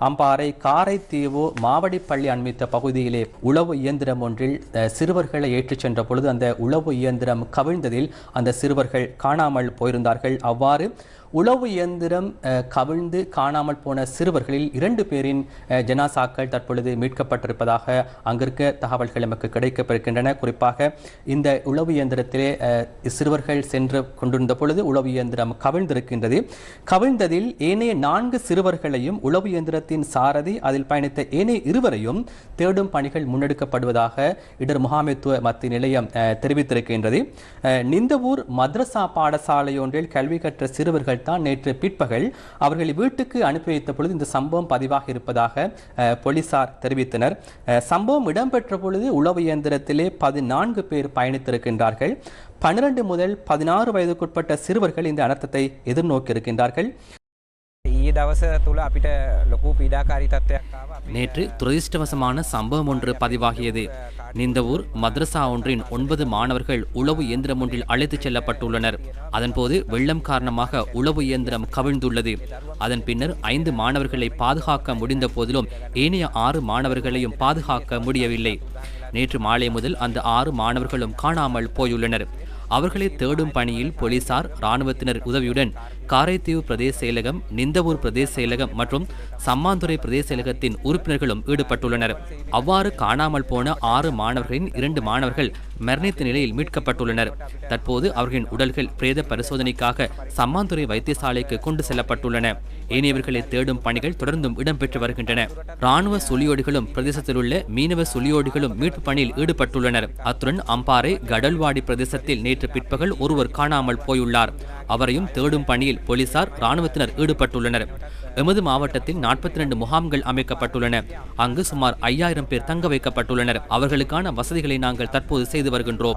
அம்பாறை காரைத்தீவு மாவடிப்பள்ளி அண்மித்த பகுதியிலே உளவு இயந்திரம் ஒன்றில் சிறுவர்களை ஏற்றிச் சென்ற பொழுது அந்த உளவு இயந்திரம் கவிழ்ந்ததில் அந்த சிறுவர்கள் காணாமல் போயிருந்தார்கள். அவ்வாறு உளவு இயந்திரம் கவிழ்ந்து காணாமல் போன சிறுவர்களில் இரண்டு பேரின் ஜனாசாக்கள் தற்பொழுது மீட்கப்பட்டிருப்பதாக அங்கிருக்க தகவல்கள் நமக்கு கிடைக்கப்பெறுகின்றன. குறிப்பாக இந்த உளவு இயந்திரத்திலே சிறுவர்கள் சென்று கொண்டிருந்த பொழுது உளவு இயந்திரம் கவிழ்ந்திருக்கின்றது. கவிழ்ந்ததில் ஏனைய நான்கு சிறுவர்களையும் உளவு இயந்திரத்தின் சாரதி அதில் பயணித்த ஏனைய இருவரையும் தேடும் பணிகள் முன்னெடுக்கப்படுவதாக இடர் முகாமைத்துவ மத்திய நிலையம் தெரிவித்திருக்கின்றது. நிந்தவூர் மதரசா பாடசாலையொன்றில் கல்வி கற்ற சிறுவர்கள் தான் நேற்று பிற்பகல் அவர்களை வீட்டுக்கு அனுப்பி வைத்த பொழுது இந்த சம்பவம் பதிவாக இருப்பதாக போலீசார் தெரிவித்தனர். சம்பவம் இடம்பெற்ற பொழுது உளவு இயந்திரத்திலே பதினான்கு பேர் பயணித்திருக்கின்றார்கள். பன்னிரண்டு முதல் பதினாறு வயதுக்குட்பட்ட சிறுவர்கள் இந்த அனர்த்தத்தை எதிர்நோக்கியிருக்கின்றார்கள். දවස තුළ අපිට ලොකු பீடாකාரித்தත්වයක් ஆவ நேற்று துரதிருஷ்டவசமான சம்பவம் நிந்தவூர் மத்ரசா ஒன்றின் ஒன்பது மாணவர்கள் உளவு இயந்திரம் ஒன்றில் அழைத்துச் செல்லப்பட்டுள்ளனர். அதன்போது வெள்ளம் காரணமாக உளவு இயந்திரம் கவிழ்ந்துள்ளது. அதன் பின்னர் ஐந்து மாணவர்களை பாதுகாக்க முடிந்த போதிலும் ஏனைய ஆறு மாணவர்களையும் பாதுகாக்க முடியவில்லை. நேற்று மாலை முதல் அந்த ஆறு மாணவர்களும் காணாமல் போயுள்ளனர். அவர்களை தேடும் பணியில் போலீசார் இராணுவத்தினர் உதவியுடன் காரைதீவு பிரதேச செயலகம் நிந்தவூர் பிரதேச செயலகம் மற்றும் சம்மாந்துறை பிரதேச செயலகத்தின் உறுப்பினர்களும் ஈடுபட்டுள்ளனர். அவ்வாறு காணாமல் போன ஆறு மாணவர்களின் இரண்டு மாணவர்கள் மரணித்த நிலையில் மீட்கப்பட்டுள்ளனர். தற்போது அவர்களின் உடல்கள் பிரேத பரிசோதனைக்காக சம்மாந்துறை வைத்தியசாலைக்கு கொண்டு செல்லப்பட்டுள்ளன. ஏனையவர்களை தேடும் பணிகள் தொடர்ந்தும் இடம்பெற்று வருகின்றன. ராணுவ சுழியோடிகளும் பிரதேசத்தில் உள்ள மீனவ சுழியோடிகளும் மீட்பு பணியில் ஈடுபட்டுள்ளனர். அத்துடன் அம்பாறை கடல்வாடி பிரதேசத்தில் நேற்று பிற்பகல் ஒருவர் காணாமல் போயுள்ளார். அவரையும் தேடும் பணியில் போலீசார் ராணுவத்தினர் ஈடுபட்டுள்ளனர். எமது மாவட்டத்தில் நாற்பத்தி ரெண்டு முகாம்கள் அமைக்கப்பட்டுள்ளன. அங்கு சுமார் ஐயாயிரம் பேர் தங்க வைக்கப்பட்டுள்ளனர். அவர்களுக்கான வசதிகளை நாங்கள் தற்போது செய்து வருகின்றோம்.